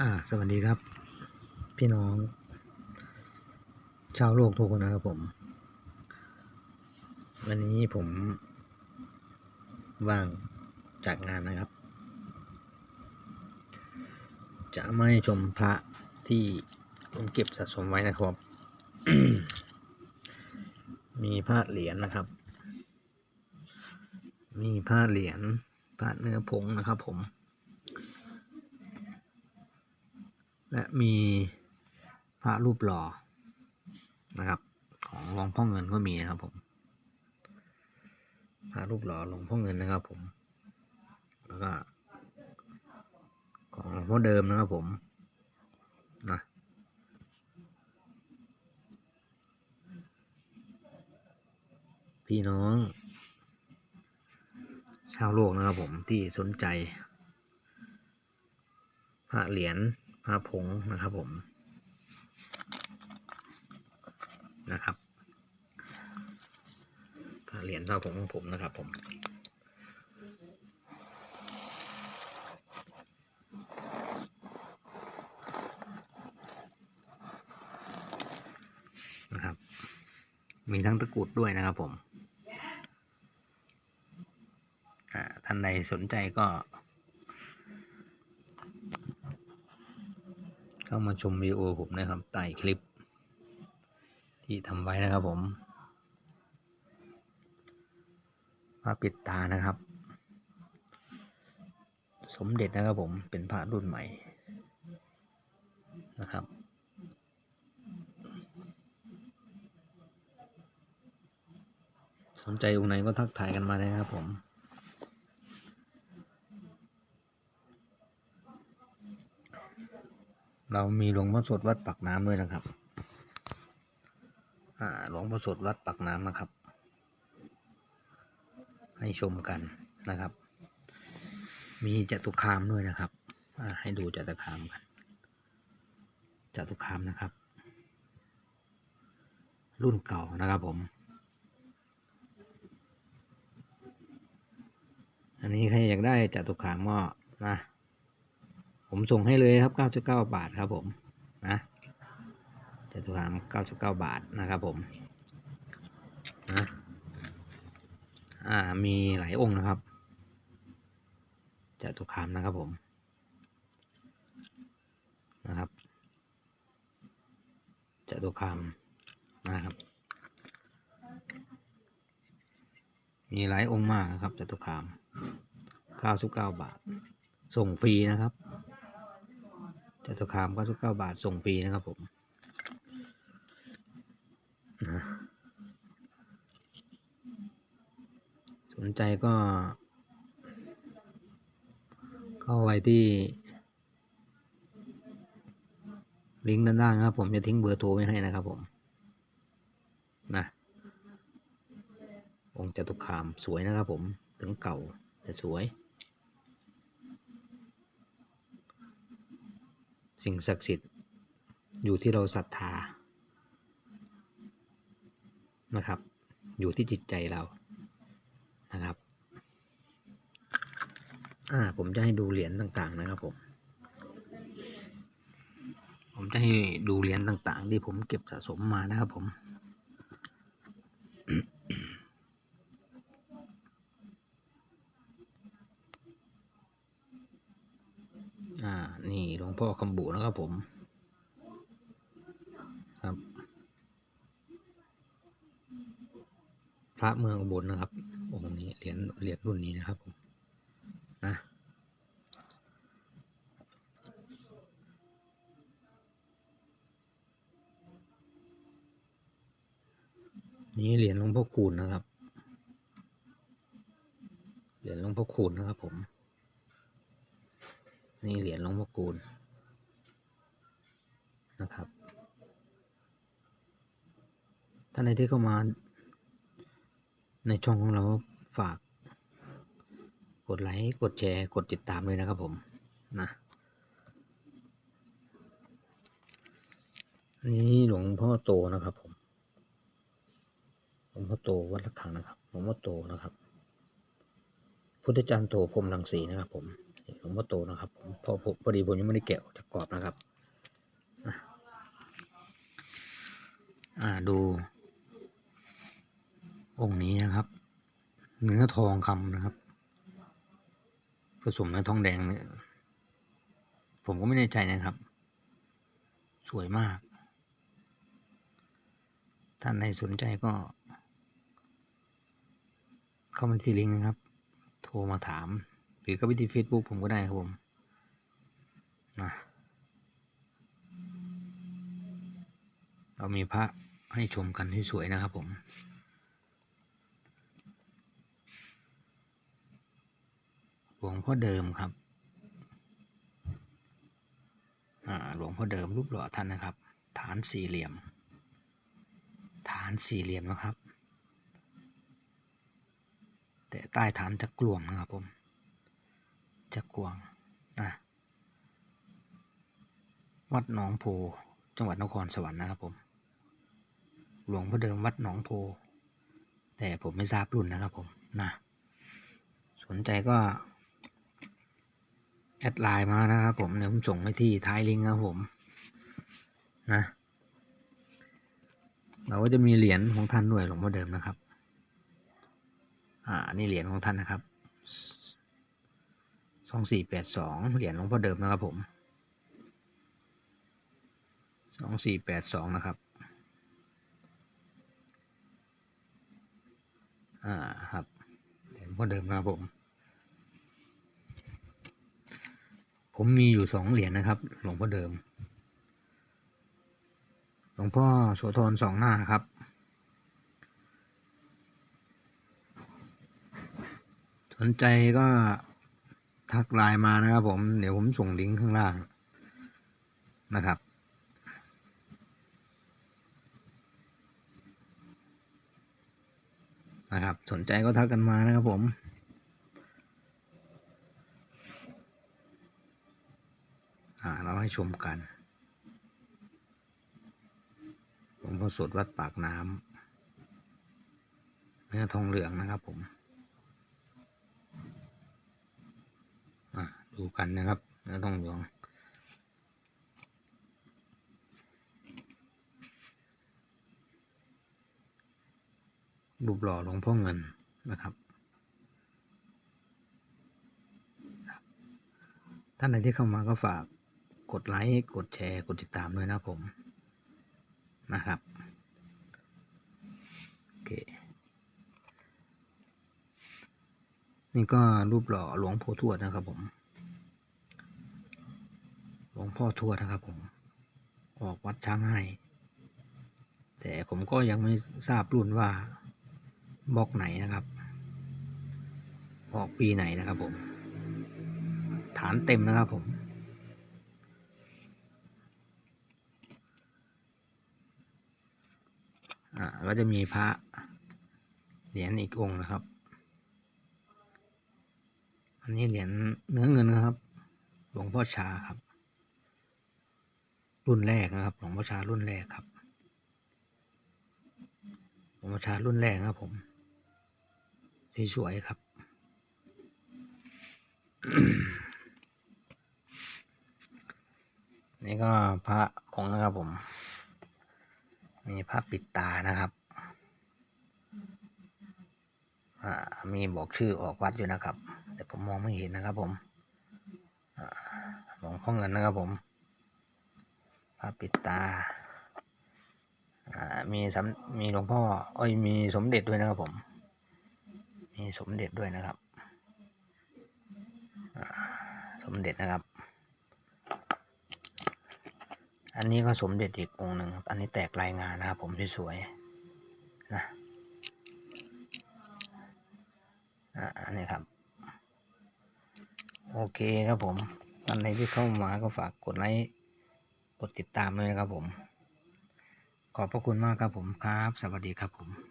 อ่า สวัสดีครับ พี่น้อง ชาวโลกทุกคนนะครับผม วันนี้ผมว่างจากงานนะครับ จะไม่ชมพระที่ผมเก็บสะสมไว้นะครับ มีพระเหรียญนะครับ มีพระเหรียญพระเนื้อผงนะครับผม และมีพระรูปหล่อนะครับ ของหลวงพ่อเงินก็มีนะครับผมพระรูปหล่อหลวงพ่อเงินนะครับผม แล้วก็ ของหลวงพ่อเดิมนะครับผมนะพี่น้อง ชาวโลกนะครับผมที่สนใจพระเหรียญ พระผงนะครับผมนะครับพระเหรียญพระผงของผมนะครับผมนะครับมีทั้งตะกรุดด้วยนะครับผมอ่าท่านใดสนใจก็ เข้ามาชมวิดีโอผมนะครับใต้คลิป ที่ทำไว้นะครับผมพระปิดตานะครับ สมเด็จนะครับผมเป็นพระรุ่นใหม่นะครับสนใจองค์ไหนก็ทักทายกันมาเลยนะครับผม เรามีหลวงพ่อสดวัดปักน้ำด้วยนะครับ อ่าหลวงพ่อสดวัดปักน้ำนะครับ ให้ชมกันนะครับ มีจตุคามด้วยนะครับ อ่าให้ดูจตุคามกันจตุคามนะครับ รุ่นเก่านะครับผม อันนี้ใครอยากได้จตุคามก็นะ ผมส่งให้เลยครับ 99 บาทครับผมนะจตุคาม 99 บาทนะครับผมนะอ่ามีหลายองค์นะครับจตุคามนะครับผมนะครับจตุคามนะครับ มีหลายองค์มากนะครับจตุคาม 99 บาท ส่งฟรีนะครับ จตุคาม99บาทส่งฟรีนะครับผมนะสนใจก็ เข้าไปที่ ลิงก์ด้านล่างครับ ผมจะทิ้งเบอร์โทรไว้ให้นะครับผมนะองค์จตุคามสวยนะครับผม ถึงเก่าแต่สวย สิ่งศักดิ์สิทธิ์อยู่ที่เราศรัทธานะครับ อยู่ที่จิตใจเรานะครับอ่าผมจะให้ดูเหรียญต่างๆนะครับผมผมจะให้ดูเหรียญต่างๆ ที่ผมเก็บสะสมมานะครับผม อ่า นี่หลว งพ่อคำบุนะครับผมครับ พระเมืองอุบลนะครับองค์นี้เหรียญเหรียญรุ่นนี้นะครับผมนะนี่เหรียญหลวงพ่อคูณนะครับ เหรียญหลวงพ่อคูณนะครับผม นี่เหรียญหลวงพ่อคูณ นะครับ ท่านใดที่เข้ามา ในช่องของเราฝาก กดไลค์กดแชร์กดติดตามเลยนะครับผมนะนี่หลวงพ่อโตนะครับผมหลวงพ่อโตวัดละคังนะครับหลวงพ่อโตนะครับ พุทธจารย์โตพรมรังสีนะครับผมหลวงพ่อโตนะครับผมพอพอพอดีผมยังไม่ได้แกะออกจากกรอบนะครับอะ อ่าดูองค์นี้นะครับ เนื้อทองคำนะครับ ผสมเนื้อทองแดงเนี่ยผมก็ไม่แน่ใจนะครับ สวยมาก ท่านใดสนใจก็ เข้ามาที่ลิงก์นะครับ โทรมาถาม หรือก็ไปที่ Facebook ผมก็ได้ครับผมนะเรามีพระ ให้ชมกันที่สวยนะครับผมหลวงพ่อเดิมครับหลวงพ่อเดิมรูปหล่อท่านนะครับ ฐานสี่เหลี่ยม ฐานสี่เหลี่ยมนะครับ แต่ใต้ฐานจะกลวงนะครับผม จะกลวงนะวัดหนองโพจังหวัดนครสวรรค์นะครับผม หลวงพ่อเดิมวัดหนองโพ แต่ผมไม่ทราบรุ่นนะครับผมนะสนใจก็ แอดไลน์มานะครับผมเดี๋ยวผมส่งไปที่ท้ายลิงก์ครับผมนะ เราก็จะมีเหรียญของท่านด้วยหลวงพ่อเดิมนะครับ อ่านี่เหรียญของท่านนะครับสองสี่แปดสองเหรียญหลวงพ่อเดิมนะครับผมสองสี่แปดสองนะครับ อ่าครับเหรียญพ่อเดิมนะครับผม ผมมีอยู่สองเหรียญนะครับ หลวงพ่อเดิม หลวงพ่อโสธรสองหน้าครับสนใจก็ทักไลน์มานะครับผม เดี๋ยวผมส่งลิงก์ข้างล่างนะครับ นะครับ สนใจก็ทักกันมานะครับผมอ่าเราให้ชมกันหลวงพ่อสดวัดปากน้ำเนื้อทองเหลืองนะครับผมอะดูกันนะครับเนื้อทองเหลือง รูปหล่อหลวงพ่อเงินนะครับ ท่านใดที่เข้ามาก็ฝากกดไลค์ กดแชร์ กดติดตามด้วยนะผมนะครับ โอเค นี่ก็รูปหล่อหลวงพ่อทวดนะครับผม หลวงพ่อทวดนะครับผม ออกวัดช้างให้ แต่ผมก็ยังไม่ทราบรุ่นว่า บล็อกไหนนะครับออกปีไหนนะครับผม ฐานเต็มนะครับผม อ่าก็จะมีพระเหรียญอีกองค์นะครับ อันนี้เหรียญเนื้อเงินนะครับ หลวงพ่อชาครับ รุ่นแรกนะครับ หลวงพ่อชารุ่นแรกครับ หลวงพ่อชารุ่นแรกครับผม สวยๆครับ นี่ก็พระองค์นะครับผม มีพระปิดตานะครับอ่ามีบอกชื่อออกวัดอยู่นะครับ แต่ผมมองไม่เห็นนะครับผมอ่าหลวงพ่อเงินนะครับผมพระปิดตาอ่ามีสมีหลวงพ่อเอ้ยมีสมเด็จด้วยนะครับผม มีสมเด็จด้วยนะครับ สมเด็จนะครับ อันนี้ก็สมเด็จอีกองหนึ่งอันนี้แตกรายงานนะครับ ผมสวยๆนะอันนี้ครับ โอเคครับผมท่านใดที่เข้ามาก็ฝากกดไลค์กดติดตามด้วยนะครับผม ขอบพระคุณมากครับผมครับ สวัสดีครับผม